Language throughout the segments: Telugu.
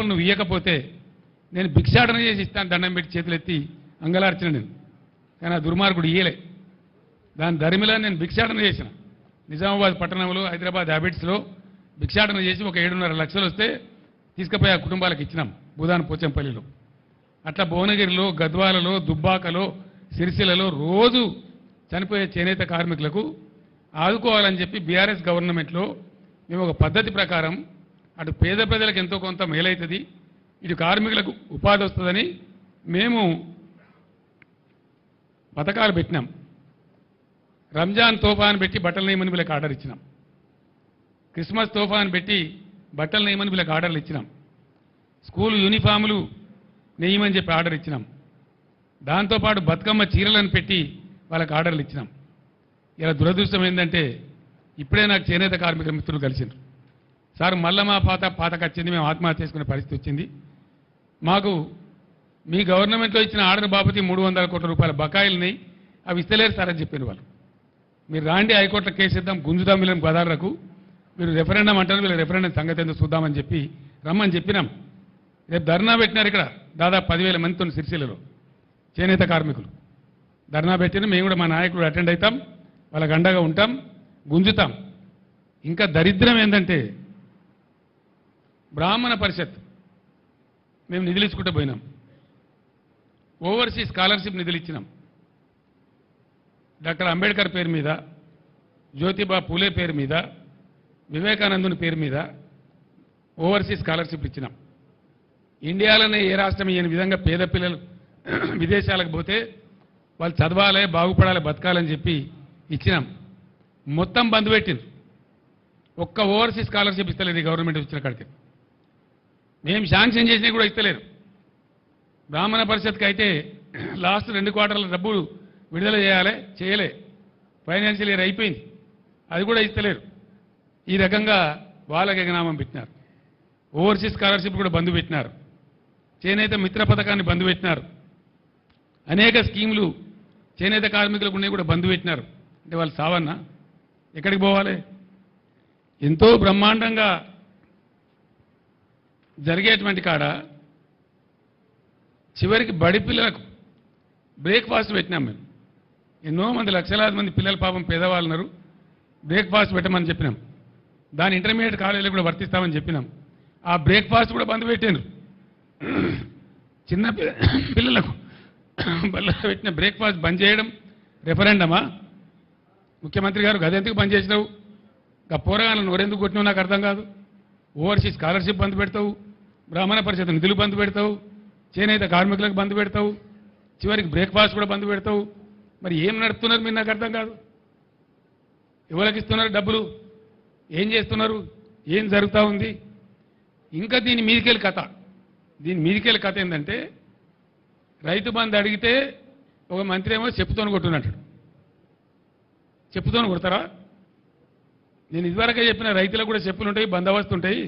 నువ్వు ఇయ్యకపోతే నేను భిక్షాటన చేసి ఇస్తాను దండం పెట్టి చేతులు ఎత్తి అంగలార్చిన నేను. కానీ ఆ దుర్మార్గుడు ఇయ్యలే. దాని ధరిమిలా నేను భిక్షాటన చేసిన. నిజామాబాద్ పట్టణంలో హైదరాబాద్ హ్యాబిట్స్లో భిక్షాటన చేసి ఒక ఏడున్నర లక్షలు వస్తే తీసుకుపోయి ఆ కుటుంబాలకు ఇచ్చినాం భూదాన్ పోచంపల్లిలో. అట్లా భువనగిరిలో గద్వాలలో దుబ్బాకలో సిరిసిలలో రోజు చనిపోయే చేనేత కార్మికులకు ఆదుకోవాలని చెప్పి బీఆర్ఎస్ గవర్నమెంట్లో మేము ఒక పద్ధతి ప్రకారం అటు పేద ప్రజలకు ఎంతో కొంత మేలవుతుంది ఇటు కార్మికులకు ఉపాధి వస్తుందని మేము పథకాలు పెట్టినాం. రంజాన్ తోఫాన్ పెట్టి బట్టలు నేయమని వీళ్ళకి ఆర్డర్ ఇచ్చినాం. క్రిస్మస్ తోఫాన్ పెట్టి బట్టలు నేయమని వీళ్ళకి ఆర్డర్లు ఇచ్చినాం. స్కూల్ యూనిఫాములు నెయ్యమని చెప్పి ఆర్డర్ ఇచ్చినాం. దాంతోపాటు బతుకమ్మ చీరలను పెట్టి వాళ్ళకి ఆర్డర్లు ఇచ్చినాం. ఇలా దురదృష్టం ఏంటంటే ఇప్పుడే నాకు చేనేత కార్మిక మిత్రులు కలిసిండ్రు సార్ మళ్ళా మా పాత పాతకు వచ్చింది మేము ఆత్మహత్య చేసుకునే పరిస్థితి వచ్చింది. మాకు మీ గవర్నమెంట్లో ఇచ్చిన ఆర్డర్ బాపతి మూడు వందల కోట్ల రూపాయల బకాయిలని అవి ఇస్తలేరు సార్ అని చెప్పారు వాళ్ళు. మీరు రాండి హైకోర్టులో కేసు ఇద్దాం గుంజుదాం వీళ్ళని గదాలకు మీరు రెఫరెండం అంటారు వీళ్ళ రెఫరెండం సంగతి ఎందుకు చూద్దామని చెప్పి రమ్మని చెప్పినాం. రేపు ధర్నా పెట్టినారు ఇక్కడ దాదాపు పదివేల మందితో సిరిసిల్లలో చేనేత కార్మికులు. ధర్నా పెట్టిన మేము కూడా మా నాయకుడు అటెండ్ అవుతాం వాళ్ళకి అండగా ఉంటాం గుంజుతాం. ఇంకా దరిద్రం ఏంటంటే బ్రాహ్మణ పరిషత్. మేము నిధులు ఇచ్చుకుంటూ పోయినాం. ఓవర్సీస్ స్కాలర్షిప్ నిధులు ఇచ్చినాం. డాక్టర్ అంబేద్కర్ పేరు మీద జ్యోతిబా పూలే పేరు మీద వివేకానందుని పేరు మీద ఓవర్సీస్ స్కాలర్షిప్ ఇచ్చినాం. ఇండియాలోనే ఏ రాష్ట్రం ఇయ్యని విధంగా పేద పిల్లలు విదేశాలకు పోతే వాళ్ళు చదవాలి బాగుపడాలి బతకాలని చెప్పి ఇచ్చినాం. మొత్తం బంద్ పెట్టింది ఒక్క ఓవర్సీ స్కాలర్షిప్ ఇస్తలేదు గవర్నమెంట్ ఇచ్చిన కాడికి. మేము శాంక్షన్ చేసినవి కూడా ఇస్తలేరు బ్రాహ్మణ పరిషత్కి అయితే లాస్ట్ రెండు క్వార్టర్ల డబ్బులు విడుదల చేయాలి చేయలే. ఫైనాన్షియల్ ఇయర్ అయిపోయింది. అది కూడా ఇస్తలేరు. ఈ రకంగా వాళ్ళకి ఎగనామం పెట్టినారు. ఓవర్సీస్ స్కాలర్షిప్ కూడా బంద్ పెట్టినారు. చేనేత మిత్ర పథకాన్ని బంద్ పెట్టినారు. అనేక స్కీములు చేనేత కార్మికులకు ఉన్నాయి కూడా బంద్ పెట్టినారు. అంటే వాళ్ళు సావన్నా? ఎక్కడికి పోవాలి? ఎంతో బ్రహ్మాండంగా జరిగేటువంటి కాడ చివరికి బడి పిల్లలకు బ్రేక్ఫాస్ట్ పెట్టినాం మేము. ఎన్నో మంది లక్షలాది మంది పిల్లల పాపం పేదవాళ్ళు ఉన్నారు. బ్రేక్ఫాస్ట్ పెట్టమని చెప్పినాం. దాని ఇంటర్మీడియట్ కాలేజీలో కూడా వర్తిస్తామని చెప్పినాం. ఆ బ్రేక్ఫాస్ట్ కూడా బంద్ పెట్టారు చిన్న పిల్లలకు బల్ల పెట్టిన బ్రేక్ఫాస్ట్ బంద్ చేయడం రెఫరెండమా? ముఖ్యమంత్రి గారు గదెందుకు బంద్ చేసినావు? ఇంకా పోరగాళ్ళను నోరెందుకు కొట్టినావు? నాకు అర్థం కాదు. ఓవర్సీ స్కాలర్షిప్ బంద్ పెడతావు బ్రాహ్మణ పరిషత్ నిధులు బంద్ పెడతావు చేనేత కార్మికులకు బంద్ పెడతావు చివరికి బ్రేక్ఫాస్ట్ కూడా బంద్ పెడతావు. మరి ఏం నడుపుతున్నారు మీరు నాకు అర్థం కాదు. ఎవరికి ఇస్తున్నారు డబ్బులు? ఏం చేస్తున్నారు? ఏం జరుగుతూ ఉంది? ఇంకా దీని మీదికెళ్ళి కథ. దీని మీదికెళ్ళి కథ ఏంటంటే రైతు బంధు అడిగితే ఒక మంత్రి ఏమో చెప్పుతోని కొట్టునంటాడు చెప్పుతోని కొడతారా? నేను ఇదివరకే చెప్పిన రైతులకు కూడా చెప్పులు ఉంటాయి బందోబస్తు ఉంటాయి.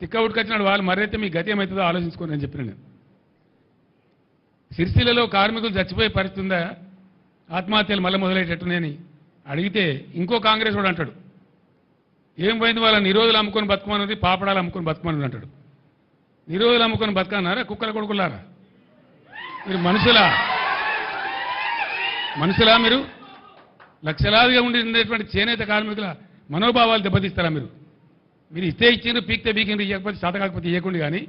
తిక్క ఉట్టుకొచ్చినాడు వాళ్ళు మరైతే మీ గతి ఏమవుతుందో ఆలోచించుకోండి అని చెప్పిన నేను. సిరిసిల్లలో కార్మికులు చచ్చిపోయే పరిస్థితి ఉందా? ఆత్మహత్యలు మళ్ళీ మొదలయ్యేటట్టునేని అడిగితే ఇంకో కాంగ్రెస్ వాడు అంటాడు. ఏం పోయింది వాళ్ళ నిరోధులు అమ్ముకొని బతుకమన్నది పాపడాలు అమ్ముకొని బతుకమని అంటాడు. నిరోధులు అమ్ముకొని బతకన్నారా? కుక్కల కొడుకులారా? మీరు మనుషులా? మనుషులా మీరు? లక్షలాదిగా ఉండేటువంటి చేనేత కార్మికుల మనోభావాలు దెబ్బతీస్తారా మీరు? మీరు ఇస్తే ఇచ్చిండ్రు పీక్తే పీకిండ్రు ఇవ్వకపోతే చేత కాకపోతే ఇవ్వకుండా కానీ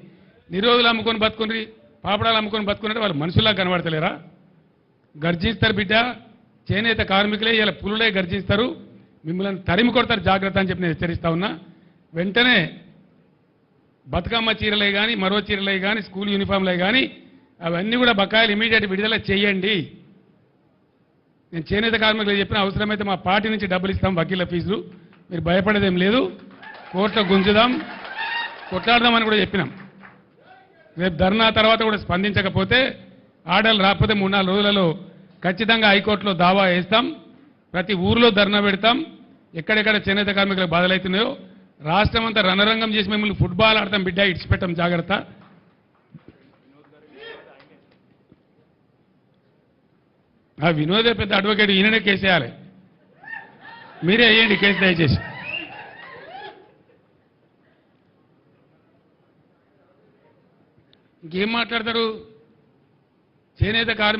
నిరోధులు అమ్ముకొని బతుకుని పాపడాలు అమ్ముకొని బతుకున్నట్టు వాళ్ళు మనుషుల్లా కనబడతలేరా? గర్జిస్తారు బిడ్డ చేనేత కార్మికులే ఇలా పులులే గర్జిస్తారు మిమ్మల్ని తరిమి కొడతారు జాగ్రత్త అని చెప్పి నేను హెచ్చరిస్తా ఉన్నా. వెంటనే బతుకమ్మ చీరలే కానీ మరో చీరలే కానీ స్కూల్ యూనిఫామ్లే కానీ అవన్నీ కూడా బకాయిలు ఇమీడియట్ విడుదల చేయండి. నేను చేనేత కార్మికులు చెప్పిన అవసరమైతే మా పార్టీ నుంచి డబ్బులు ఇస్తాం వకీల ఫీజులు. మీరు భయపడేదేం లేదు. కోర్టులో గుంజుదాం. కొట్లాడదామని కూడా చెప్పినాం. రేపు ధర్నా తర్వాత కూడా స్పందించకపోతే ఆర్డర్లు రాకపోతే మూడు నాలుగు రోజులలో ఖచ్చితంగా హైకోర్టులో దావా వేస్తాం. ప్రతి ఊర్లో ధర్నా పెడతాం. ఎక్కడెక్కడ చేనేత కార్మికులకు బాధలవుతున్నాయో రాష్ట్రం అంతా రణరంగం చేసి మిమ్మల్ని ఫుట్బాల్ ఆడతాం బిడ్డ ఇడిచిపెట్టాం జాగ్రత్త. ఆ వినోదే పెద్ద అడ్వకేట్ ఈయననే కేసేయాలి మీరే వేయండి కేసు దయచేసి. ఇంకేం మాట్లాడతారు? చేనేత కార్మి